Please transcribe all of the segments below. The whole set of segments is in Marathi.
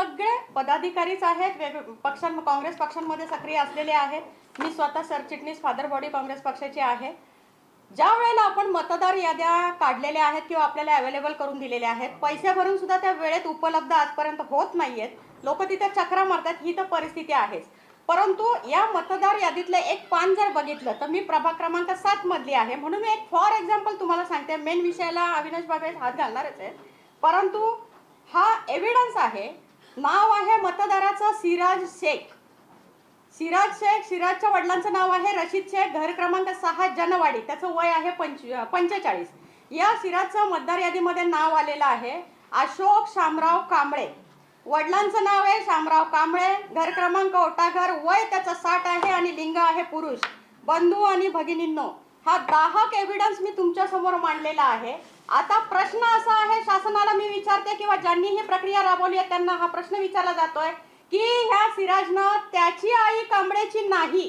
सगळे पदाधिकारीच आहेत वेग पक्षां काँग्रेस पक्षांमध्ये सक्रिय असलेले आहेत. मी स्वतः सरचिटणीस फादर बॉडी काँग्रेस पक्षाची आहे. ज्या वेळेला आपण मतदार याद्या काढलेल्या आहेत किंवा आपल्याला अवेलेबल करून दिलेल्या आहेत पैसे भरून सुद्धा त्या वेळेत उपलब्ध आजपर्यंत होत नाही आहेत लोक तिथे चक्रा मारतात ही तर परिस्थिती आहेच. परंतु या मतदार यादीतलं एक पान जर बघितलं तर मी प्रभाग क्रमांक सात मधली आहे. म्हणून मी एक फॉर एक्झाम्पल तुम्हाला सांगते. मेन विषयाला अविनाश बाबे हात घालणारच आहे परंतु हा एव्हिडन्स आहे नाव आहे मतदाराचं सिराज शेख. सिराज शेख सिराजच्या वडिलांचं नाव आहे रशीद शेख घर क्रमांक सहा जनवाडी. त्याचं वय आहे पंच पंचेचाळीस. या सिराजचं मतदार यादीमध्ये नाव आलेलं आहे अशोक शामराव कांबळे. वडिलांचं नाव आहे शामराव कांबळे. घर क्रमांक ओटाघर. वय त्याचं साठ आहे आणि लिंग आहे पुरुष. बंधू आणि भगिनींनो हा दाहक एव्हिडन्स मी तुमच्यासमोर मांडलेला आहे. आता प्रश्न असा आहे शासनाला मी विचारते किंवा ज्यांनी ही प्रक्रिया राबवली आहे त्यांना हा प्रश्न विचारला जातोय की ह्या सिराजनं त्याची आई कांबळेची नाही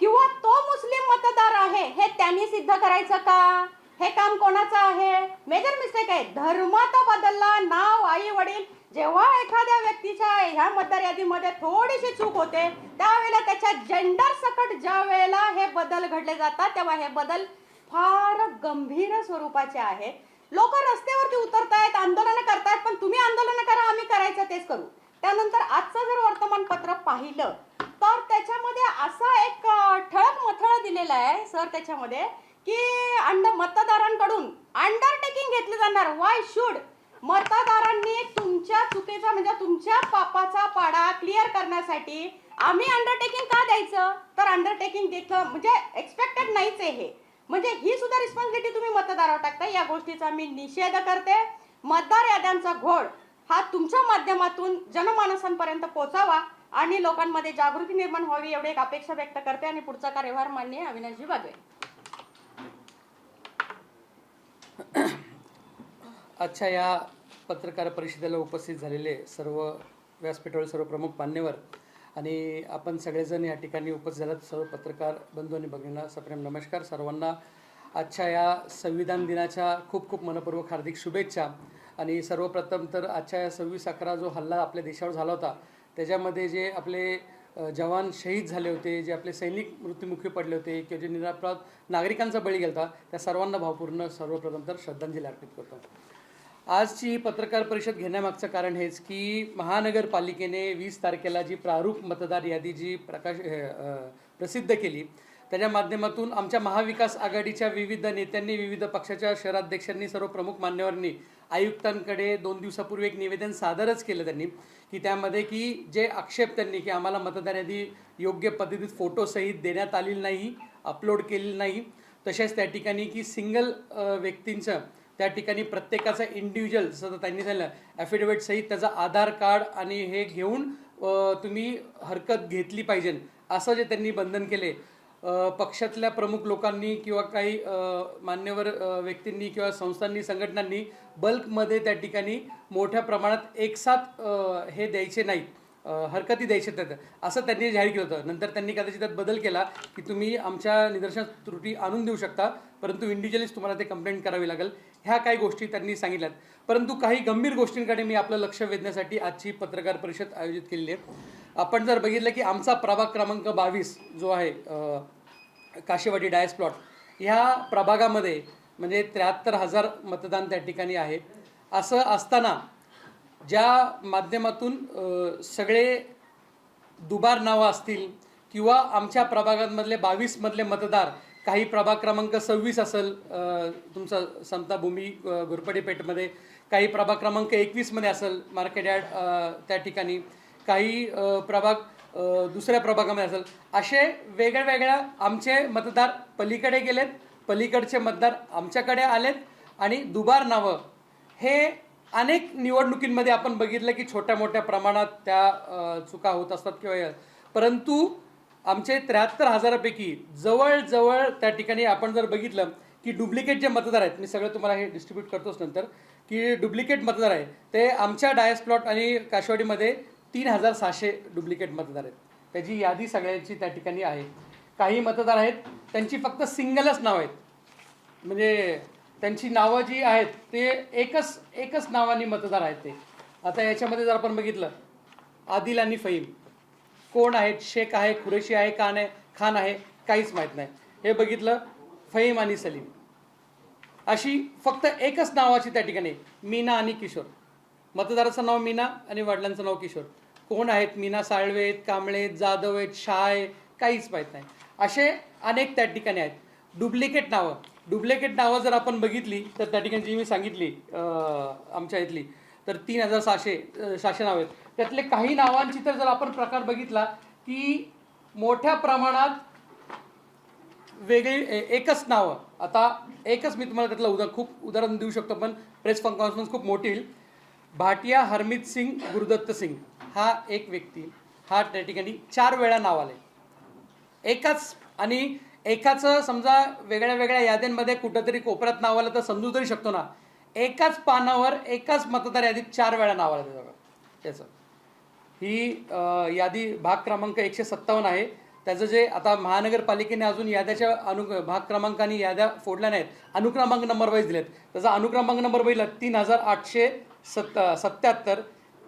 किंवा तो मुस्लिम मतदार आहे हे त्यांनी सिद्ध करायचं का? हे काम कोणाचं आहे? मेजर मिस्टेक आहे. धर्म तर बदलला नाव आई वडील जेव्हा एखाद्या व्यक्तीच्या ह्या मतदार यादीमध्ये थोडीशी चूक होते त्यावेळेला त्याच्या जेंडर सकट ज्या वेळेला हे बदल घडले जातात तेव्हा हे बदल फार गंभीर स्वरूपाचे आहेत. लोक रस्त्यावरती उतरतायत आंदोलन करतायत पण तुम्ही आंदोलन करा आम्ही करायचं तेच करू. त्यानंतर आजचं जर वर्तमानपत्र पाहिलं तर त्याच्यामध्ये असा एक ठळक मथळ दिलेला आहे सर त्याच्यामध्ये की अंड मतदारांकडून अंडरटेकिंग घेतलं जाणार. वाय शुड मतदारांनी तुमच्या चुकीचा म्हणजे तुमच्या पापाचा पाडा क्लिअर करण्यासाठी आम्ही अंडरटेकिंग का द्यायचं? तर अंडरटेकिंग देतं म्हणजे एक्सपेक्टेड नाहीच आहे हे. म्हणजे ही सुद्धा रिस्पॉन्सिबिलिटी तुम्ही मतदारावर टाकता या गोष्टीचा मी निषेध करते. मतदार याद्यांचा घोळ हा तुमच्या माध्यमातून जनमानसांपर्यंत पोचावा आणि लोकांमध्ये जागृती निर्माण व्हावी एवढी एक अपेक्षा व्यक्त करते आणि पुढचा कार्यभार मान्य अविनाशजी बागवे. आजच्या या पत्रकार परिषदेला उपस्थित झालेले सर्व व्यासपीठावर सर्व प्रमुख मान्यवर आणि आपण सगळेजण या ठिकाणी उपस्थित झालात. सर्व पत्रकार बंधू आणि भगिनींना सप्रेम नमस्कार. सर्वांना आजच्या या संविधान दिनाच्या खूप खूप मनपूर्वक हार्दिक शुभेच्छा. आणि सर्वप्रथम तर आजच्या या सव्वीस अकरा जो हल्ला आपल्या देशावर झाला होता त्याच्यामध्ये जे आपले जवान शहीद झाले होते जे आपले सैनिक मृत्युमुखी पडले होते किंवा जे निरापराध नागरिकांचा बळी गेला होता त्या सर्वांना भावपूर्ण सर्वप्रथम तर श्रद्धांजली अर्पित करतो. आजची ही पत्रकार परिषद घेण्यामागचं कारण हेच की महानगरपालिकेने वीस तारखेला जी प्रारूप मतदार यादी जी प्रकाश प्रसिद्ध केली त्याच्या माध्यमातून आमच्या महाविकास आघाडीच्या विविध नेत्यांनी विविध पक्षाच्या शहराध्यक्षांनी सर्व प्रमुख मान्यवरांनी आयुक्तांकडे दोन दिवसापूर्वी एक निवेदन सादरच केलं त्यांनी की त्यामध्ये की जे आक्षेप त्यांनी की आम्हाला मतदार यादी योग्य पद्धतीत फोटोसहित देण्यात आलेली नाही अपलोड केलेली नाही तसेच त्या ठिकाणी की सिंगल व्यक्तींचं त्या ठिकाणी प्रत्येकाचा इंडिव्हिज्युअल जसं त्यांनी सांगितलं ॲफिडेविट सहित त्याचा आधार कार्ड आणि हे घेऊन तुम्ही हरकत घेतली पाहिजे. असं जे त्यांनी बंधन केले. पक्षातल्या प्रमुख लोकांनी किंवा काही मान्यवर व्यक्तींनी किंवा संस्थांनी संघटनांनी बल्कमध्ये त्या ठिकाणी मोठ्या प्रमाणात एकसाथ हे द्यायचे नाहीत. हरकती द्यायच्या त्यात असं त्यांनी जाहीर केलं होतं. नंतर त्यांनी कदाचित त्यात बदल केला की तुम्ही आमच्या निदर्शनात त्रुटी आणून देऊ शकता परंतु इंडिव्हिज्युअलीच तुम्हाला ते कंप्लेंट करावी लागेल. ह्या काही गोष्टी त्यांनी सांगितल्यात. परंतु काही गंभीर गोष्टींकडे मी आपलं लक्ष वेधण्यासाठी आजची पत्रकार परिषद आयोजित केलेली आहे. आपण जर बघितलं की आमचा प्रभाग क्रमांक बावीस जो आहे काशेवाडी काशीवाडी डायस प्लॉट ह्या प्रभागामध्ये म्हणजे त्र्याहत्तर हजार मतदान त्या ठिकाणी आहे. असं असताना ज्या माध्यमातून सगळे दुबार नावं असतील किंवा आमच्या प्रभागांमधले बावीसमधले मतदार काही प्रभाग क्रमांक सव्वीस असेल तुमचा तुमचं समताभूमी अ, पेठमध्ये काही प्रभाग क्रमांक एकवीसमध्ये असेल मार्केट यार्ड त्या ठिकाणी काही प्रभाग दुसऱ्या प्रभागामध्ये असेल असे वेगळ्या वेगळ्या आमचे मतदार पलीकडे गेलेत पलीकडचे मतदार आमच्याकडे आलेत आणि दुबार नावं हे अनेक निवडणुकींमध्ये आपण बघितलं की छोट्या मोठ्या प्रमाणात त्या चुका होत असतात किंवा परंतु आमचे त्र्याहत्तर हजारापैकी जवळजवळ त्या ठिकाणी आपण जर बघितलं की डुप्लिकेट जे मतदार आहेत मी सगळं तुम्हाला हे डिस्ट्रीब्यूट करतोच नंतर की डुप्लिकेट मतदार आहे ते आमच्या डायस प्लॉट आणि काशवाडीमध्ये तीन हजार सहाशे डुप्लिकेट मतदार आहेत. त्याची यादी सगळ्यांची त्या ठिकाणी आहे. काही मतदार आहेत त्यांची फक्त सिंगलच नाव आहेत. म्हणजे त्यांची नावं जी आहेत ते एकच एकच नावाने मतदार आहेत ते. आता याच्यामध्ये जर आपण बघितलं आदिल आणि फहीम. कोण आहेत? शेख आहे कुरेशी आहे खान आहे खान आहे काहीच माहीत नाही. हे बघितलं फहीम आणि सलीम. अशी फक्त एकच नावाची त्या ठिकाणी मीना आणि किशोर. मतदाराचं नाव मीना आणि वडिलांचं नाव किशोर. कोण आहेत? मीना साळवे आहेत कांबळे आहेत जाधव आहेत शाह आहे काहीच माहीत नाही. असे अनेक त्या ठिकाणी आहेत. डुप्लिकेट नावं. डुप्लिकेट नावं जर आपण बघितली तर त्या ठिकाणी जी मी सांगितली आमच्या इथली तर तीन हजार सहाशे सहाशे नाव आहेत. त्यातले काही नावांची तर जर आपण प्रकार बघितला की मोठ्या प्रमाणात वेगळी एकच नावं. आता एकच मी तुम्हाला त्यातलं उदा खूप उदाहरण देऊ शकतो पण प्रेस कॉन्फरन्स खूप मोठी होईल भाटिया हरमित सिंग गुरुदत्त सिंग. हा एक व्यक्ती हा त्या ठिकाणी चार वेळा नाव आले एकाच आणि एकाचं समजा वेगळ्या वेगळ्या याद्यांमध्ये कुठंतरी कोपऱ्यात नाव आलं तर समजू तरी शकतो ना. एकाच पानावर एकाच मतदार यादीत चार वेळा नाव आलं त्याचं. त्याचं. ही यादी भाग क्रमांक एकशे सत्तावन्न आहे. त्याचं जे आता महानगरपालिकेने अजून याद्याच्या अनु भाग क्रमांकाने याद्या फोडल्या नाहीत. अनुक्रमांक नंबर वाईज दिलेत. त्याचा अनुक्रमांक नंबर बघितला तीन हजार आठशे सत्त सत्याहत्तर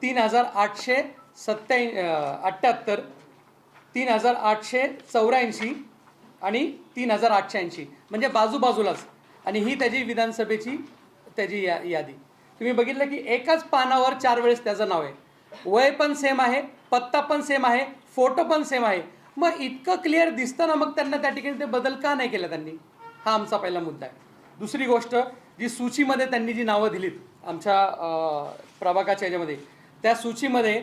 तीन हजार आठशे सत्त्या अठ्ठ्याहत्तर तीन हजार आठशे चौऱ्याऐंशी आणि तीन हजार आठशे ऐंशी. म्हणजे बाजूबाजूलाच. आणि ही त्याची विधानसभेची त्याची या यादी. तुम्ही बघितलं की एकाच पानावर चार वेळेस त्याचं नाव आहे. वय पण सेम आहे पत्ता पण सेम आहे फोटो पण सेम आहे. मग इतकं क्लिअर दिसतं ना मग त्यांना त्या ठिकाणी ते बदल का नाही केला त्यांनी? हा आमचा पहिला मुद्दा आहे. दुसरी गोष्ट जी सूचीमध्ये त्यांनी जी नावं दिलीत आमच्या प्रभागाच्या याच्यामध्ये त्या सूचीमध्ये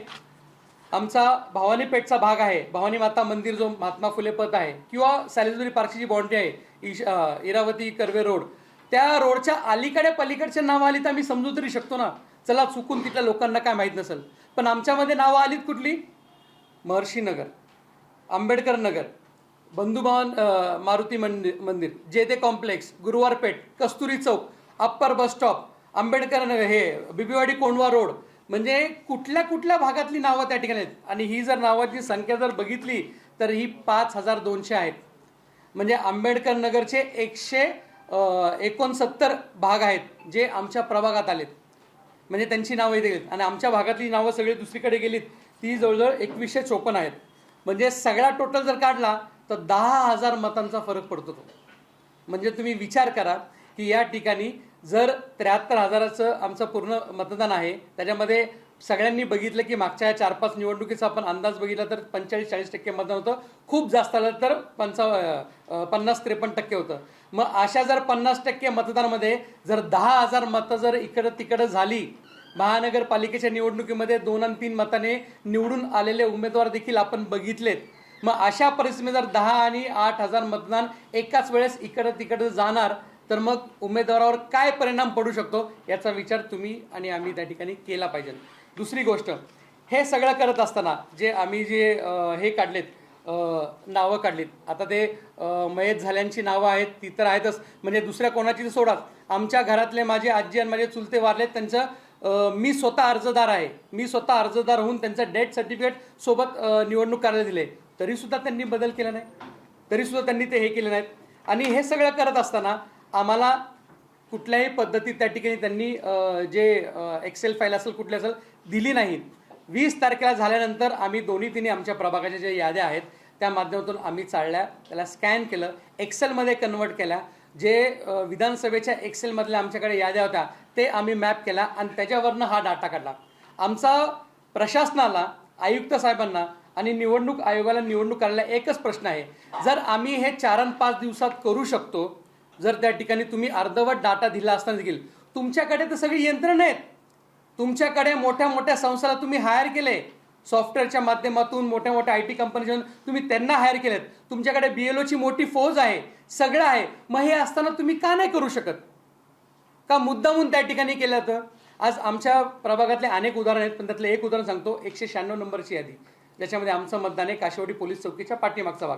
आमचा भवानी पेठचा भाग आहे. भवानी माता मंदिर जो महात्मा फुले पथ आहे किंवा सॅलिसबरी पार्कची जी बाउंड्री आहे इश इरावती कर्वे रोड त्या रोडच्या अलीकडे पलीकडचे नावं आली तर आम्ही समजू तरी शकतो ना. चला चुकून तिथल्या लोकांना काय माहीत नसेल. पण आमच्यामध्ये नावं आलीत कुठली? महर्षी नगर आंबेडकर नगर बंधुभवन मारुती मंदिर मंदिर जे ते complex Guruwar Peth Kasturi Chowk upper bus stop Ambedkar Nagar हे बिबीवाडी कोंडवा रोड म्हणजे कुठल्या कुठल्या भागातली नावं त्या ठिकाणी आहेत? आणि ही जर नावाची संख्या जर बघितली तर ही पाच हजार दोनशे आहेत. म्हणजे आंबेडकर नगरचे एकशे एकोणसत्तर भाग आहेत जे आमच्या प्रभागात आलेत. म्हणजे त्यांची नावं इथे गेलीत. आणि आमच्या भागातली नावं सगळी दुसरीकडे गेलीत ती जवळजवळ एकवीसशे चोपन्न आहेत. म्हणजे सगळा टोटल जर काढला तर दहा हजार मतांचा फरक पडतो तो. म्हणजे तुम्ही विचार करा की या ठिकाणी जर त्र्याहत्तर हजाराचं आमचं पूर्ण मतदान आहे त्याच्यामध्ये सगळ्यांनी बघितलं की मागच्या या चार पाच निवडणुकीचा आपण अंदाज बघितला तर पंचेचाळीस चाळीस टक्के मतदान होतं. खूप जास्त आलं तर पंचा पन्नास त्रेपन्न टक्के होतं. मग अशा जर पन्नास टक्के मतदानामध्ये जर दहा हजार मतं जर इकडं तिकडं झाली महानगरपालिकेच्या निवडणुकीमध्ये दोन आणि तीन मताने निवडून आलेले उमेदवार देखील आपण बघितलेत. मग अशा परिस्थितीमध्ये जर दहा आणि आठ हजार मतदान एकाच वेळेस इकडं तिकडं जाणार तर मग उमेदवारावर काय परिणाम पडू शकतो याचा विचार तुम्ही आणि आम्ही त्या ठिकाणी केला पाहिजे. दुसरी गोष्ट हे सगळं करत असताना जे आम्ही जे हे काढलेत नावं काढलीत आता ते मयत झाल्यांची नावं आहेत ती तर आहेतच म्हणजे दुसऱ्या कोणाची तर सोडाच आमच्या घरातले माझे आजी आणि माझे चुलते वारलेत त्यांचं मी स्वतः अर्जदार आहे. मी स्वतः अर्जदार होऊन त्यांचं डेथ सर्टिफिकेट सोबत निवडणूक करायला दिले. तरीसुद्धा त्यांनी बदल केला नाही. तरीसुद्धा त्यांनी ते हे केले नाहीत. आणि हे सगळं करत असताना आम्हाला कुठल्याही पद्धतीत त्या ठिकाणी त्यांनी जे एक्सेल फाईल असेल कुठली असेल दिली नाही. वीस तारखेला झाल्यानंतर आम्ही दोन्ही तिन्ही आमच्या प्रभागाच्या ज्या याद्या आहेत त्या माध्यमातून आम्ही चालल्या त्याला स्कॅन केलं एक्सेलमध्ये कन्वर्ट केल्या जे विधानसभेच्या एक्सेलमधल्या आमच्याकडे याद्या होत्या ते आम्ही मॅप केला आणि त्याच्यावरनं हा डाटा काढला. आमचा प्रशासनाला आयुक्त साहेबांना आणि निवडणूक आयोगाला निवडणूक करायला एकच प्रश्न आहे. जर आम्ही हे चार आणि पाच दिवसात करू शकतो जर त्या ठिकाणी तुम्ही अर्धवट डाटा दिला असताना देखील तुमच्याकडे तर सगळी यंत्रणा आहेत. तुमच्याकडे मोठ्या मोठ्या संस्थाला तुम्ही हायर केले सॉफ्टवेअरच्या माध्यमातून मोठ्या मोठ्या आय टी कंपनीच्या तुम्ही त्यांना हायर केलेत तुमच्याकडे बी एल ओची मोठी फौज आहे सगळं आहे. मग हे असताना तुम्ही का नाही करू शकत? का मुद्दामून त्या ठिकाणी केलं तर? आज आमच्या प्रभागातले अनेक उदाहरण आहेत पण त्यातलं एक उदाहरण सांगतो एकशे शहाण्णव नंबरची यादी. ज्याच्यामध्ये आमचं मतदान आहे काशेवाडी पोलीस चौकीच्या पाठीमागचा भाग.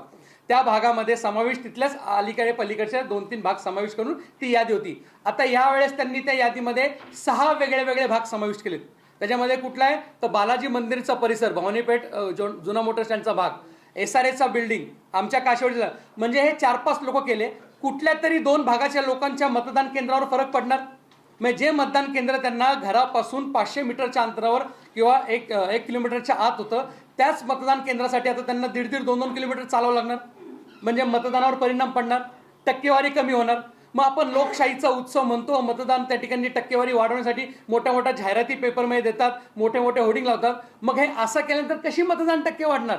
त्या भागामध्ये समावेश तिथल्याच अलीकडे पलीकडच्या दोन तीन भाग समावेश करून ती यादी होती. आता यावेळेस त्यांनी त्या यादीमध्ये सहा वेगळे वेगळे भाग समाविष्ट केलेत. त्याच्यामध्ये कुठला आहे? तर बालाजी मंदिरचा परिसर भवानीपेठ जो जुना मोटर स्टँडचा भाग. एस आर एचा बिल्डिंग आमच्या काशेवाडीला म्हणजे हे चार पाच लोक केले. कुठल्या तरी दोन भागाच्या लोकांच्या मतदान केंद्रावर फरक पडणार? म्हणजे जे मतदान केंद्र त्यांना घरापासून पाचशे मीटरच्या अंतरावर किंवा एक एक किलोमीटरच्या आत होतं त्याच मतदान केंद्रासाठी आता त्यांना दीड दीड दोन दोन किलोमीटर चालावं लागणार. म्हणजे मतदानावर परिणाम पडणार टक्केवारी कमी होणार. मग आपण लोकशाहीचा उत्सव म्हणतो मतदान त्या ठिकाणी टक्केवारी वाढवण्यासाठी मोठ्या मोठ्या जाहिराती पेपरमध्ये देतात मोठे मोठे होर्डिंग लावतात. मग हे असं केल्यानंतर कशी मतदान टक्के वाढणार?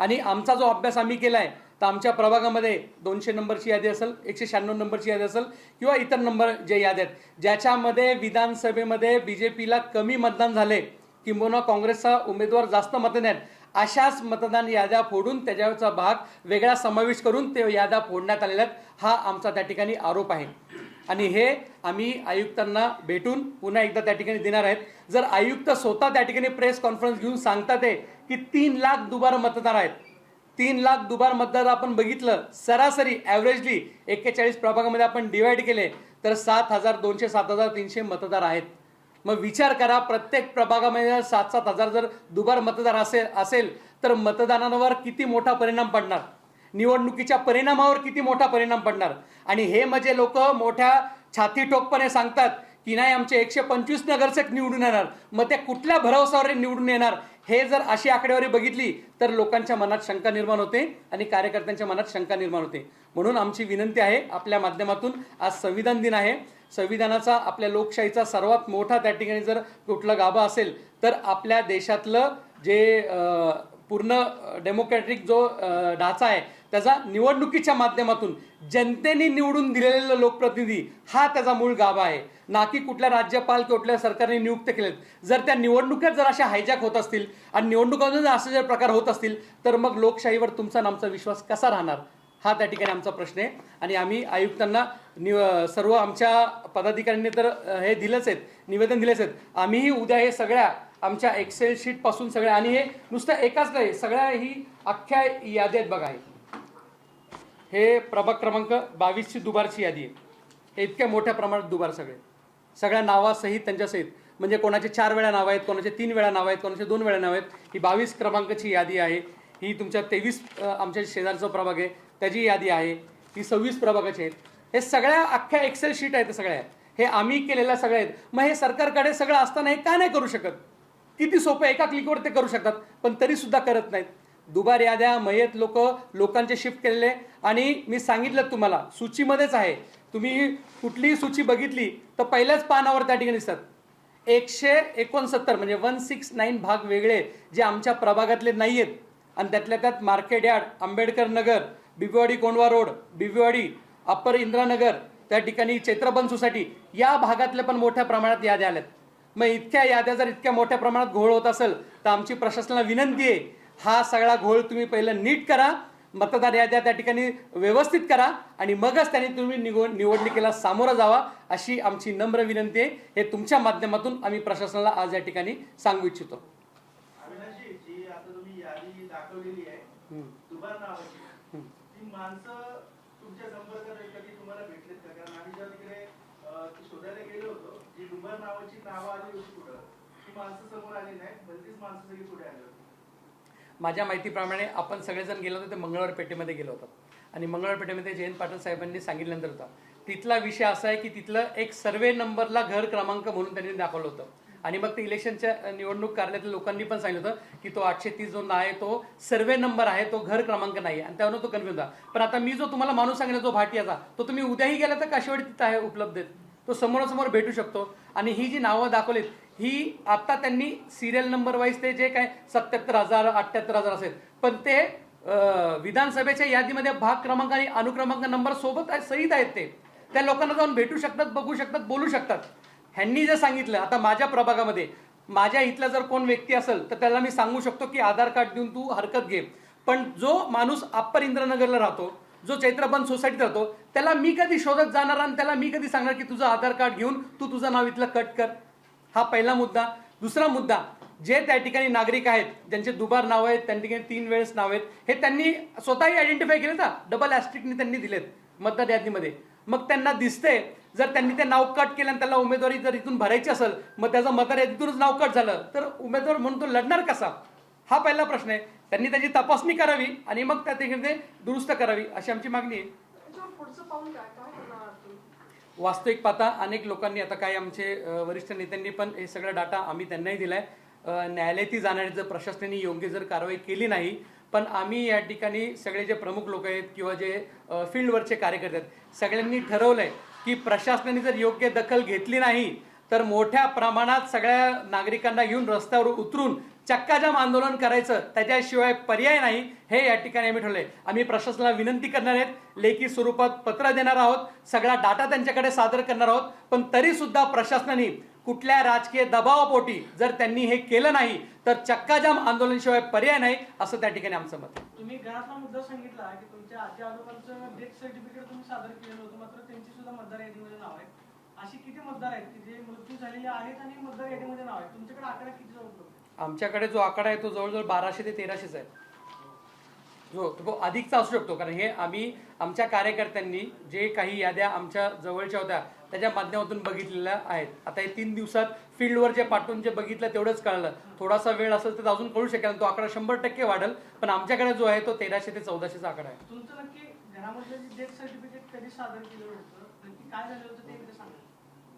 आणि आमचा जो अभ्यास आम्ही केला आहे तर आमच्या प्रभागामध्ये दोनशे नंबरची यादी असेल एकशे शहाण्णव नंबरची यादी असेल किंवा इतर नंबर जे याद्या आहेत ज्याच्यामध्ये विधानसभेमध्ये बी जे पीला कमी मतदान झाले किंबहुना काँग्रेसचा उमेदवार जास्त मतदान आहेत अशाच मतदान याद्या फोडून त्याच्याचा भाग वेगळा समावेश करून ते याद्या फोडण्यात आलेल्या आहेत हा आमचा त्या ठिकाणी आरोप आहे. आणि हे आम्ही आयुक्तांना भेटून पुन्हा एकदा त्या ठिकाणी देणार आहेत. जर आयुक्त स्वतः त्या ठिकाणी प्रेस कॉन्फरन्स घेऊन सांगतात आहे की तीन लाख दुबार मतदार आहेत तीन लाख दुबार मतदार आपण बघितलं. सरासरी ॲव्हरेजली एक्केचाळीस प्रभागामध्ये आपण डिवाईड केले तर सात हजार दोनशे सात हजार तीनशे मतदार आहेत. मग विचार करा प्रत्येक प्रभागामध्ये सात सात हजार जर दुबार मतदार असेल असेल तर मतदानावर किती मोठा परिणाम पडणार? निवडणुकीच्या परिणामावर किती मोठा परिणाम पडणार? आणि हे म्हणजे लोक मोठ्या छाती ठोकपणे सांगतात की नाही आमचे एकशे पंचवीस नगरसेवक निवडून येणार. मग ते कुठल्या भरवसावर निवडून येणार? हे जर अशी आकडेवारी बघितली तर लोकांच्या मनात शंका निर्माण होते आणि कार्यकर्त्यांच्या मनात शंका निर्माण होते. म्हणून आमची विनंती आहे आपल्या माध्यमातून आज संविधान दिन आहे. संविधानाचा आपल्या लोकशाहीचा सर्वात मोठा त्या ठिकाणी जर कुठला गाभा असेल तर आपल्या देशातलं जे पूर्ण डेमोक्रॅटिक जो ढाचा आहे त्याचा निवडणुकीच्या माध्यमातून जनतेने निवडून दिलेला लोकप्रतिनिधी हा त्याचा मूळ गाभा आहे. ना की कुठल्या राज्यपाल किंवा कुठल्या सरकारने नियुक्त केलेत. जर त्या निवडणुकीत जर अशा हायजॅक होत असतील आणि निवडणुकांमध्ये जर असे जर प्रकार होत असतील तर मग लोकशाहीवर तुमचा आमचा विश्वास कसा राहणार? हा त्या ठिकाणी आमचा प्रश्न आहे. आणि आम्ही आयुक्तांना निव सर्व आमच्या पदाधिकाऱ्यांनी तर हे दिलंच आहेत निवेदन दिलेच आहेत. आम्हीही उद्या हे सगळ्या आमच्या एक्सेल शीटपासून सगळ्या आणि हे नुसतं एकाच नाही सगळ्या ही अख्ख्या यादी आहेत बघा हे. हे प्रभाग क्रमांक बावीसची दुबारची यादी आहे. हे इतक्या मोठ्या प्रमाणात दुबार सगळे. सगळ्या नावासहित त्यांच्यासहित. म्हणजे कोणाचे चार वेळा नावं आहेत कोणाचे तीन वेळा नावं आहेत कोणाचे दोन वेळा नावं आहेत ही बावीस क्रमांकाची यादी आहे. ही तुमच्या तेवीस आमच्या शेजारचा प्रभाग आहे. त्याची यादी आहे. ही सव्वीस प्रभागाची आहेत. हे सगळ्या अख्ख्या एक्सेल शीट आहेत सगळ्या. हे आम्ही केलेल्या सगळ्या आहेत. मग हे सरकारकडे सगळं असताना हे का नाही करू शकत? किती सोपं एका क्लिकवर ते करू शकतात पण तरी सुद्धा करत नाहीत. दुबार याद्या मयत लोक लोकांचे शिफ्ट केलेले. आणि मी सांगितलं तुम्हाला सूचीमध्येच आहे. तुम्ही कुठलीही सूची बघितली तर पहिल्याच पानावर त्या ठिकाणी दिसतात. एकशे एकोणसत्तर म्हणजे वन सिक्स नाईन भाग वेगळे जे आमच्या प्रभागातले नाही आहेत आणि त्यातल्या त्यात market yard Ambedkar Nagar Bibwewadi Kondhwa road Bibwewadi upper Indranagar त्या ठिकाणी चैत्रबन सोसायटी या भागातल्या पण मोठ्या प्रमाणात याद्या आल्यात. मग इतक्या याद्या जर इतक्या मोठ्या प्रमाणात घोळ होत असेल तर आमची प्रशासनाला विनंती आहे हा सगळा घोळ तुम्ही पहिलं नीट करा मतदार याद्या त्या ठिकाणी व्यवस्थित करा आणि मगच त्यांनी तुम्ही निवड निवडणुकीला सामोरं जावा अशी आमची नम्र विनंती आहे. हे तुमच्या माध्यमातून आम्ही प्रशासनाला आज या ठिकाणी सांगू इच्छितो. अविनाशजी जी आता तुम्ही यादी दाखवलेली आहे हम्म. दुबार नावाची ती माणसं तुमच्या संपर्कात आहेत का ती तुम्हाला भेटलेत का कारण आम्ही जेव्हा तिकडे अं, ती शोधायला गेलो होतो जी दुबार नावाची नावं आली होती कुठं ती माणसं समोर आली नाहीत भलतीच माणसं सगळी पुढे आली होती. माझ्या माहितीप्रमाणे आपण सगळेजण गेलो होतो ते मंगळवार पेठेमध्ये गेलो होतो. आणि मंगळवार पेठेमध्ये जयंत पाटील साहेबांनी सांगितल्यानंतर होता. तिथला विषय असा आहे की तिथलं एक सर्वे नंबरला घर क्रमांक म्हणून त्यांनी दाखवलं होतं. आणि मग ते इलेक्शनच्या निवडणूक कार्यालयातील लोकांनी पण सांगितलं होतं की तो आठशे तीस जो आहे तो सर्वे नंबर आहे तो घर क्रमांक नाही आणि त्यावरून तो कन्फ्युज होता. पण आता मी जो तुम्हाला माणूस सांगितला जो भाटियाचा तो तुम्ही उद्याही गेला तर काशीवाडी तिथं आहे उपलब्ध? आहेत तो समोरासमोर भेटू शकतो. आणि ही जी नावं दाखवलीत ही आता त्यांनी सिरियल नंबर वाईज ते जे काय सत्याहत्तर हजार अठ्ठ्याहत्तर हजार असेल पण ते विधानसभेच्या यादीमध्ये भाग क्रमांक आणि अनुक्रमांक नंबर सोबत आहे सहित आहेत ते. त्या लोकांना जाऊन भेटू शकतात बघू शकतात बोलू शकतात. ह्यांनी जे सांगितलं आता माझ्या प्रभागामध्ये माझ्या इथला जर कोण व्यक्ती असेल तर त्याला मी सांगू शकतो की आधार कार्ड देऊन तू हरकत घे. पण जो माणूस अप्पर इंद्रनगरला राहतो जो चैत्रबन सोसायटीत राहतो त्याला मी कधी शोधत जाणार आणि त्याला मी कधी सांगणार की तुझं आधार कार्ड घेऊन तू तुझं नाव इथलं कट कर? हा पहिला मुद्दा. दुसरा मुद्दा जे त्या ठिकाणी नागरिक आहेत ज्यांचे दुबार नाव आहेत त्या ठिकाणी तीन वेळेस नाव आहेत हे त्यांनी स्वतःही आयडेंटिफाय केले ना डबल ॲस्ट्रिकने त्यांनी दिलेत मतदार यादीमध्ये. मग त्यांना दिसते जर त्यांनी ते नाव कट केलं आणि त्याला उमेदवारी जर इथून भरायची असेल मग त्याचं मतदार यादीतूनच नाव कट झालं तर उमेदवार म्हणून तो लढणार कसा? हा पहिला प्रश्न आहे. त्यांनी त्याची तपासणी करावी आणि मग त्या ठिकाणी ते दुरुस्त करावी अशी आमची मागणी आहे. वास्तविक पाहता अनेक लोकांनी आता काही आमचे वरिष्ठ नेत्यांनी पण हे सगळं डाटा आम्ही त्यांनाही दिलाय. न्यायालयातही जाणारी जर प्रशासनाने योग्य जर कारवाई केली नाही पण आम्ही या ठिकाणी सगळे जे प्रमुख लोक आहेत किंवा जे फील्डवरचे कार्यकर्ते आहेत सगळ्यांनी ठरवलंय की प्रशासनाने जर योग्य दखल घेतली नाही तर मोठ्या प्रमाणात सगळ्या नागरिकांना घेऊन रस्त्यावर उतरून चक्काजाम आंदोलन करायचं त्याच्याशिवाय पर्याय नाही हे या ठिकाणी आम्ही ठरले आम्ही प्रशासनाला विनंती करणार आहेत लेखी स्वरूपात पत्र देणार आहोत सगळा डाटा त्यांच्याकडे सादर करणार आहोत पण तरी सुद्धा प्रशासनाने कुठल्या राजकीय दबावापोटी जर त्यांनी हे केलं नाही तर चक्काजाम आंदोलनशिवाय पर्याय नाही असं त्या ठिकाणी आमचं मत तुम्ही घरातला मुद्दा सांगितला की तुमच्या आजी आजोबांचं डेथ सर्टिफिकेट तुम्ही सादर केलं होतं मात्र त्यांची सुद्धा मतदार यादीमध्ये नाव आहे अशी किती मतदार आहेत की जे मृत्यू झालेले आहेत आणि मतदार यादीमध्ये नाव आहे तुमच्याकडे आकडा किती उपलब्ध आहे? आमच्याकडे जो आकडा आहे तो जवळजवळ बाराशे ते तेराशेच आहे. हो, जो तो अधिकचा असू शकतो कारण हे आम्ही आमच्या कार्यकर्त्यांनी जे काही याद्या आमच्या जवळच्या होत्या त्याच्या माध्यमातून बघितलेल्या आहेत. आता हे तीन दिवसात फील्डवर जे पाठवून जे बघितलं तेवढंच कळलं. थोडासा वेळ असेल तर अजून कळू शकेल तो आकडा शंभर टक्के वाढेल पण आमच्याकडे जो आहे तो तेराशे ते चौदाशेचा आकडा आहे.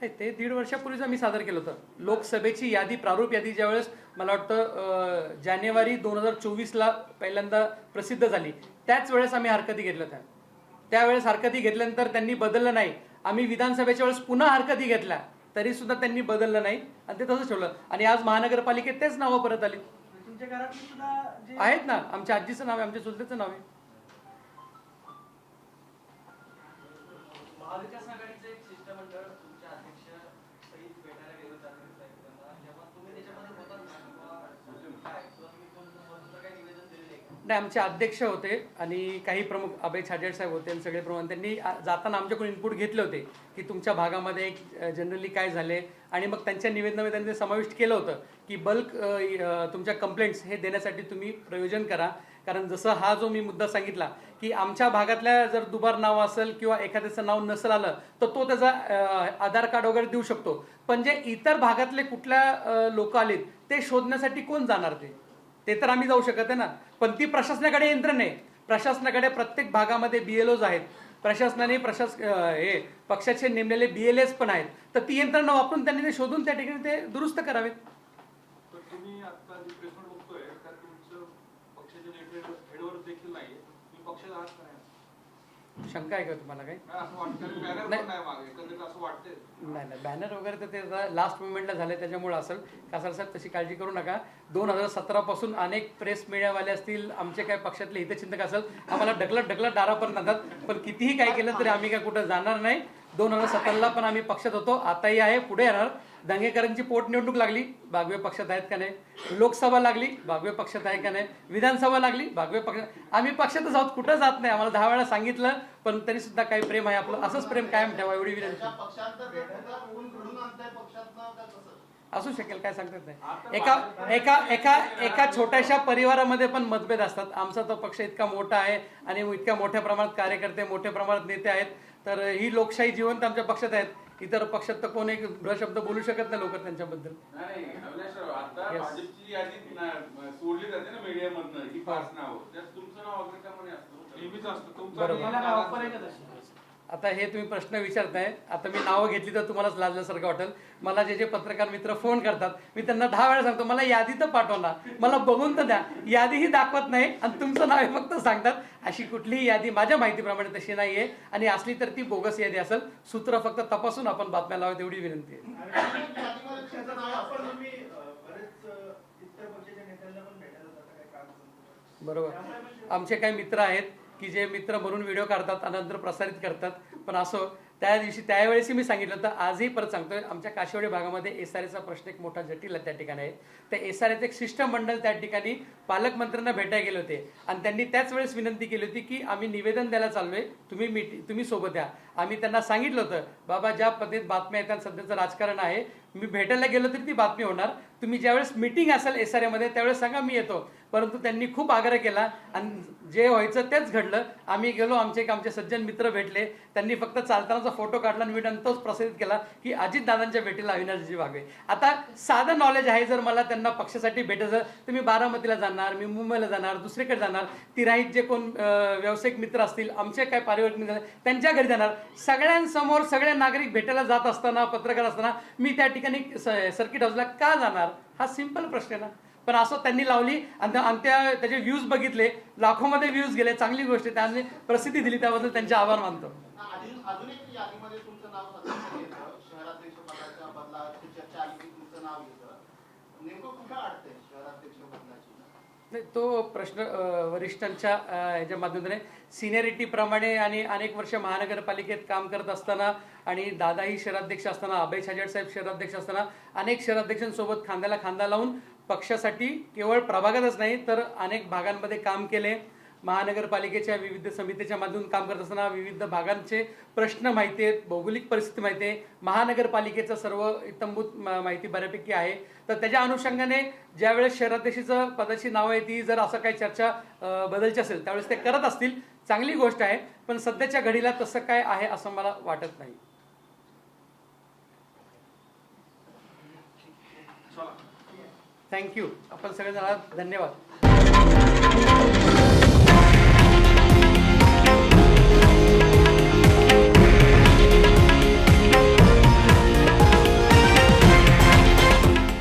होतं ते दीड वर्षापूर्वीच आम्ही सादर केलं होतं. लोकसभेची यादी प्रारूप यादी ज्यावेळेस मला वाटतं जानेवारी दोन हजार चोवीसला पहिल्यांदा प्रसिद्ध झाली. त्याच वेळेस आम्ही हरकती घेतल्या होत्या. त्यावेळेस हरकती घेतल्यानंतर त्यांनी बदललं नाही. आम्ही विधानसभेच्या वेळेस पुन्हा हरकती घेतल्या तरी सुद्धा त्यांनी बदललं नाही. आणि ते तसंच ठेवलं. आणि आज महानगरपालिकेत तेच नावं परत आली. तुमच्या घरातली सुद्धा जे आहेत ना आमच्या आजीचं नाव आहे आमच्या चुलतेचं नाव आहे महाविकास आघाडीचं एक शिष्टमंडळ तुमच्या अध्यक्ष सहित भेटायला गेलं होतं अनिल साहेब त्यांना तेव्हा तुम्ही त्याच्यामध्ये होतात ना किंवा काय किंवा तुम्ही कोणतं स्वतंत्र काही निवेदन दिलेलं आहे का? नाही आमचे अध्यक्ष होते आणि काही प्रमुख अभय छाजेड साहेब होते आणि सगळे प्रमुख त्यांनी जाताना आमच्याकडून इनपुट घेतले होते की तुमच्या भागामध्ये जनरली काय झाले. आणि मग त्यांच्या निवेदनामध्ये त्यांनी समाविष्ट केलं होतं की बल्क तुमच्या कंप्लेंट्स हे देण्यासाठी तुम्ही प्रयोजन करा. कारण जसं हा जो मी मुद्दा सांगितला की आमच्या भागातल्या जर दुबार नाव असेल किंवा एखाद्याचं नाव नसेल आलं तर तो त्याचा आधार कार्ड वगैरे देऊ शकतो. पण जे इतर भागातले कुठल्या लोक आलेत ते शोधण्यासाठी कोण जाणार ते? ते तर आम्ही जाऊ शकत आहे ना. पण ती प्रशासनाकडे यंत्रणा आहे प्रशासनाकडे प्रत्येक भागामध्ये बीएलओज आहेत. प्रशासनाने प्रशास हे पक्षाचे नेमलेले बीएलएस पण आहेत. तर ती यंत्रणा वापरून त्यांनी ते शोधून त्या ठिकाणी ते दुरुस्त करावेत पण तुम्ही आता जी प्रेस नोट बघतोय त्यात तुमचं पक्षाच्या नेते हेडवर देखील नाही तुम्ही पक्षात आहात का नाही शंका आहे का तुम्हाला काही? नाही, नाही. बॅनर वगैरे तर ते लास्ट मुवमेंटला झाले त्याच्यामुळे असेल. कासार साहेब तशी काळजी करू नका. दोन हजार सतरा पासून अनेक प्रेस मीडियावाले असतील. आमचे काय पक्षातले हितचिंतक असेल आम्हाला ढकलत ढकलत दारापर्यंत आणतात. पण कितीही काय केलं तरी आम्ही काय कुठं जाणार नाही. दोन हजार सतराला पण आम्ही पक्षात होतो. आताही आहे पुढे येणार. दंगेकरांची पोटनिवडणूक लागली. बागवे पक्षात आहेत का नाही? लोकसभा लागली. बागवे पक्षात आहे का नाही? विधानसभा लागली. बागवे पक्षात आम्ही पक्षातच आहोत. कुठं जात नाही. आम्हाला दहा वेळा सांगितलं पण तरी सुद्धा काही प्रेम आहे आपलं. असंच प्रेम कायम ठेवा एवढी विनंती. असू शकेल काय सांगतात नाही एका एका एका एका छोट्याशा परिवारामध्ये पण मतभेद असतात. आमचा तो पक्ष इतका मोठा आहे आणि इतक्या मोठ्या प्रमाणात कार्यकर्ते मोठ्या प्रमाणात नेते आहेत. तर ही लोकशाही जिवंत आमच्या पक्षात आहेत. इतर पक्षात तर कोणी एक शब्द बोलू शकत नाही लोक त्यांच्याबद्दल. सोडली जाते ना आता हे तुम्ही प्रश्न विचारताय. आता मी नावं घेतली तर तुम्हालाच लाजल्यासारखं वाटेल. मला जे जे पत्रकार मित्र फोन करतात मी त्यांना दहा वेळा सांगतो मला यादी तर पाठवा ना. मला बघून तर द्या. यादीही दाखवत नाही आणि तुमचं नाव हे फक्त सांगतात. अशी कुठलीही यादी माझ्या माहितीप्रमाणे तशी नाहीये आणि असली तर ती बोगस यादी असेल. सूत्र फक्त तपासून आपण बातम्या लावाव्यात एवढी विनंती आहे. बरोबर. आमचे काही मित्र आहेत. की जे मित्र म्हणून व्हिडिओ काढतात आणि नंतर प्रसारित करतात. पण असो त्या दिवशी त्यावेळेसही मी सांगितलं होतं आजही परत सांगतोय आमच्या काशिवडे भागामध्ये एस आर एचा प्रश्न एक मोठा जटिल त्या ठिकाणी. आहे त्या एस आर एक शिष्टमंडळ त्या ठिकाणी पालकमंत्र्यांना भेटायला गेले होते. आणि त्यांनी त्याच वेळेस विनंती केली होती की आम्ही निवेदन द्यायला चाललोय तुम्ही मिटी तुम्ही सोबत या. आम्ही त्यांना सांगितलं होतं बाबा ज्या पद्धतीत बातम्या येतात सध्याचं राजकारण आहे मी भेटायला गेलो तरी ती बातमी होणार. तुम्ही ज्यावेळेस मिटिंग असेल एस आर एमध्ये त्यावेळेस सांगा मी येतो. परंतु त्यांनी खूप आग्रह केला आणि जे व्हायचं तेच घडलं. आम्ही गेलो आमचे एक आमचे सज्जन मित्र भेटले. त्यांनी फक्त चालतानाचा फोटो काढला आणि मी तोच प्रसारित केला की अजित दादांच्या भेटीला अविनाशजी वागवे आता साधं नॉलेज आहे जर मला त्यांना पक्षासाठी भेटायचं तर मी बारामतीला जाणार मी मुंबईला जाणार दुसरीकडे जाणार तिराईत जे कोण व्यावसायिक मित्र असतील आमचे काय पारिवारिक मित्र त्यांच्या घरी जाणार. सगळ्यांसमोर सगळे नागरिक भेटायला जात असताना पत्रकार असताना मी त्या ठिकाणी स- सर्किट हाऊसला का जाणार? हा सिंपल प्रश्न आहे ना. पण असं त्यांनी लावली आणि त्या- त्याचे व्ह्यूज बघितले लाखोमध्ये व्ह्यूज गेले चांगली गोष्ट आहे. त्यांनी प्रसिद्धी दिली त्याबद्दल त्यांचे आभार मानतो. नेमकं कुठं नाही तो प्रश्न वरिष्ठांच्या याच्या माध्यमातून सिनियरिटीप्रमाणे आणि अनेक वर्ष महानगरपालिकेत काम करत असताना आणि दादाही शहराध्यक्ष असताना अभय छाजेड साहेब शहराध्यक्ष असताना अनेक शहराध्यक्षांसोबत खांद्याला खांदा लावून पक्षासाठी केवळ प्रभागातच नाही तर अनेक भागांमध्ये काम केले. महानगरपालिकेच्या विविध समितीच्या माध्यमातून काम करत असताना विविध भागांचे प्रश्न माहिती आहेत भौगोलिक परिस्थिती माहिती आहे. महानगरपालिकेचं सर्व इतंभूत माहिती बऱ्यापैकी आहे. तर त्याच्या अनुषंगाने ज्यावेळेस शहराध्यक्षीचं पदाची नावं आहे ती जर असं काही चर्चा बदलची असेल त्यावेळेस ते करत असतील. चांगली गोष्ट आहे पण सध्याच्या घडीला तसं काय आहे असं मला वाटत नाही. थँक्यू आपण सगळेजण आहात. धन्यवाद.